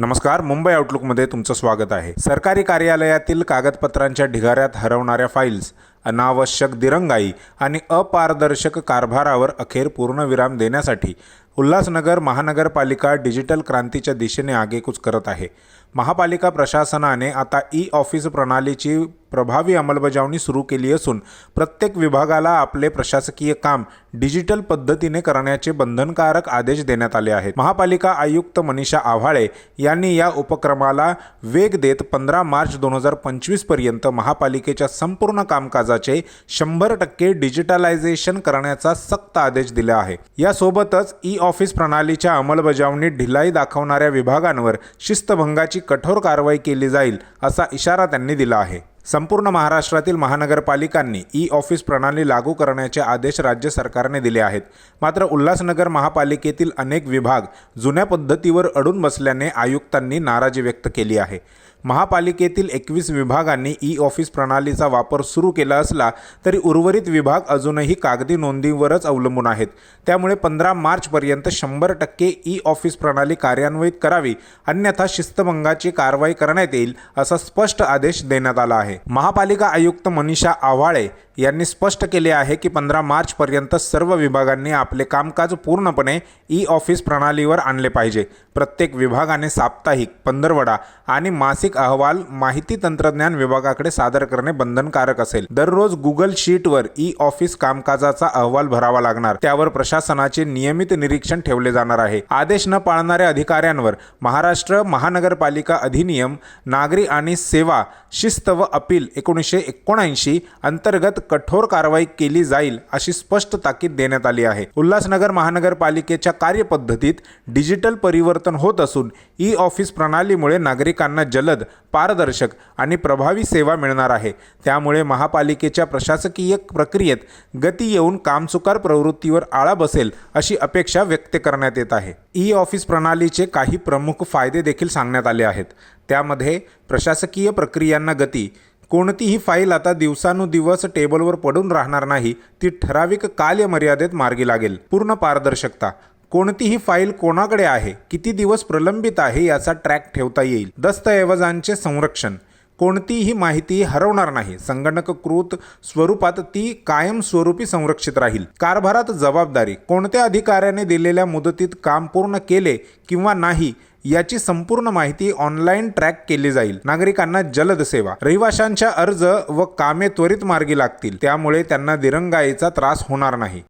नमस्कार मुंबई आउटलुकमध्ये तुमचं स्वागत आहे. सरकारी कार्यालयातील कागदपत्रांच्या ढिगाऱ्यात हरवणाऱ्या फाईल्स अनावश्यक दिरंगाई आणि अपारदर्शक कारभारावर अखेर पूर्णविराम देण्यासाठी उल्हासनगर महानगरपालिका डिजिटल क्रांतीच्या दिशेने आगेकूच करत आहे. महापालिका प्रशासनाने आता ई ऑफिस प्रणालीची प्रभावी अंमलबजावणी सुरू केली असून प्रत्येक विभागाला आपले प्रशासकीय काम डिजिटल पद्धतीने करण्याचे बंधनकारक आदेश देण्यात आले आहेत. महापालिका आयुक्त मनीषा आव्हाळे यांनी या उपक्रमाला वेग देत पंधरा मार्च दोन हजार पंचवीसपर्यंत महापालिकेच्या संपूर्ण कामकाजाचे शंभर टक्के डिजिटलायझेशन करण्याचा सक्त आदेश दिला आहे. यासोबतच ई ऑफिस ऑफिस प्रणालीच्या अंमलबजावणीत ढिलाई दाखवणाऱ्या विभागांवर शिस्तभंगाची कठोर कारवाई केली जाईल असा इशारा त्यांनी दिला आहे. संपूर्ण महाराष्ट्रातील महानगरपालिकांनी ई ऑफिस प्रणाली लागू करण्याचे आदेश राज्य सरकारने दिले आहेत. मात्र उल्हासनगर महापालिकेतील अनेक विभाग जुन्या पद्धतीवर अडून बसल्याने आयुक्तांनी नाराजी व्यक्त केली आहे. महापालिकेतील एकवीस विभागांनी ई ऑफिस प्रणालीचा वापर सुरू केला असला तरी उर्वरित विभाग अजूनही कागदी नोंदीवरच अवलंबून आहेत. त्यामुळे पंधरा मार्चपर्यंत शंभर टक्के ई ऑफिस प्रणाली कार्यान्वित करावी अन्यथा शिस्तभंगाची कारवाई करण्यात येईल असा स्पष्ट आदेश देण्यात आला आहे. महापालिका आयुक्त मनीषा आव्हाळे यांनी स्पष्ट केले आहे की पंधरा मार्चपर्यंत सर्व विभागांनी आपले कामकाज पूर्णपणे ई ऑफिस प्रणालीवर आणले पाहिजे. प्रत्येक विभागाने साप्ताहिक पंधरवडा आणि मासिक अहवाल माहिती तंत्रज्ञान विभागाकडे सादर करणे बंधनकारक असेल. दररोज गुगल शीटवर ई ऑफिस कामकाजाचा अहवाल भरावा लागणार. त्यावर प्रशासनाचे नियमित निरीक्षण ठेवले जाणार आहे. आदेश न पाळणाऱ्या अधिकाऱ्यांवर महाराष्ट्र महानगरपालिका अधिनियम नागरी आणि सेवा शिस्त व अपील एकोणीसशे एकोणऐंशी अंतर्गत कठोर कारवाई केली जाईल अशी स्पष्ट ताकीद देण्यात आली आहे. उल्हासनगर महानगरपालिकेच्या कार्यपद्धतीत डिजिटल परिवर्तन परिवर्तन होत असून ई ऑफिस प्रणालीमुळे नागरिकांना जलद पारदर्शक आणि प्रभावी सेवा मिळणार आहे. त्यामुळे महापालिकेच्या प्रशासकीय प्रक्रियेत गती येऊन कामचुकार प्रवृत्तीवर आळा बसेल अशी अपेक्षा व्यक्त करण्यात येत आहे. ई ऑफिस प्रणालीचे काही प्रमुख फायदे देखील सांगण्यात आले आहेत. त्यामध्ये प्रशासकीय प्रक्रियांना गती. कोणतीही फाईल आता दिवसानुदिवस टेबलवर पडून राहणार नाही ती ठराविक कालमर्यादेत मार्गी लागेल. पूर्ण पारदर्शकता. कोणतीही फाईल कोणाकडे आहे किती दिवस प्रलंबित आहे याचा ट्रॅक ठेवता येईल. दस्तऐवजांचे संरक्षण. कोणतीही माहिती हरवणार नाही. संगणककृत स्वरूपात ती कायमस्वरूपी संरक्षित राहील. कारभारात जबाबदारी. कोणत्या अधिकाऱ्याने दिलेल्या मुदतीत काम पूर्ण केले किंवा नाही याची संपूर्ण माहिती ऑनलाईन ट्रॅक केली जाईल. नागरिकांना जलद सेवा. रहिवाशांच्या अर्ज व कामे त्वरित मार्गी लागतील. त्यामुळे त्यांना दिरंगाईचा त्रास होणार नाही.